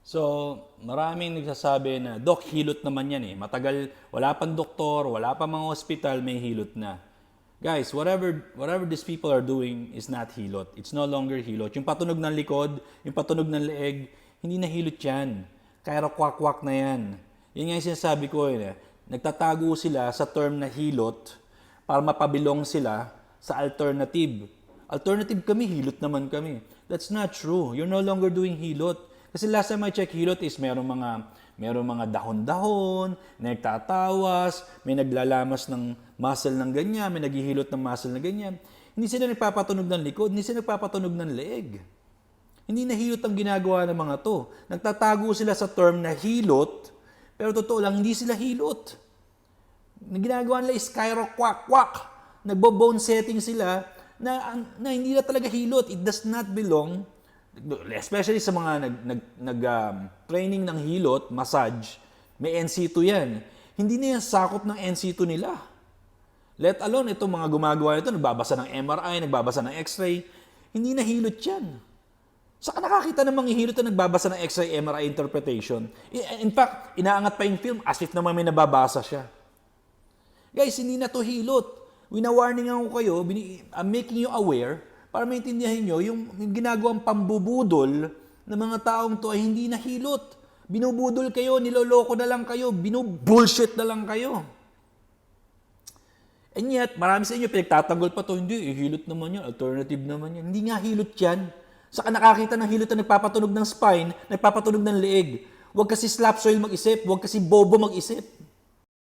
So, maraming nagsasabi na, Dok, hilot naman yan eh. Matagal, wala pang doktor, wala pa mga hospital, may hilot na. Guys, whatever whatever these people are doing is not hilot. It's no longer hilot. Yung patunog ng likod, yung patunog ng leeg, hindi na hilot yan. Kaya kwak-kwak na yan. Yan nga yung sinasabi ko eh. Nagtatago sila sa term na hilot para mapabilong sila sa alternative. Alternative kami, hilot naman kami. That's not true. You're no longer doing hilot. Kasi last time I check hilot is merong mga merong mga dahon-dahon, nagtatawas, may naglalamas ng muscle ng ganyan, may naghihilot ng muscle na ganyan. Hindi sila nagpapatunog ng likod, hindi sila nagpapatunog ng leeg. Hindi na hilot ang ginagawa ng mga to. Nagtatago sila sa term na hilot, pero totoo lang, hindi sila hilot. Ang ginagawa nila is kyro-quack-quack. Nagbo-bone setting sila na, na hindi na talaga hilot. It does not belong, especially sa mga nag, nag, nag um, training ng hilot, massage, may NC2 yan. Hindi na yan sakop ng NC2 nila. Let alone itong mga gumagawa nito, nagbabasa ng MRI, nagbabasa ng X-ray, hindi na hilot yan. Saka nakakita ng mga hilot na nagbabasa ng X-ray MRI interpretation. In fact, inaangat pa yung film as if naman may nababasa siya. Guys, hindi na to hilot. Wina-warning ako kayo, I'm making you aware para maintindihan nyo yung, yung ginagawang pambubudol ng mga taong to ay hindi na hilot. Binubudol kayo, niloloko na lang kayo, binubullshit na lang kayo. And yet, marami sa inyo pinagtatanggol pa to, hindi, eh, hilot naman yan, alternative naman yan. Hindi nga hilot yan. Saka nakakita ng hilot na nagpapatunog ng spine, nagpapatunog ng leeg. Huwag kasi slap soil mag-isip, huwag kasi bobo mag-isip.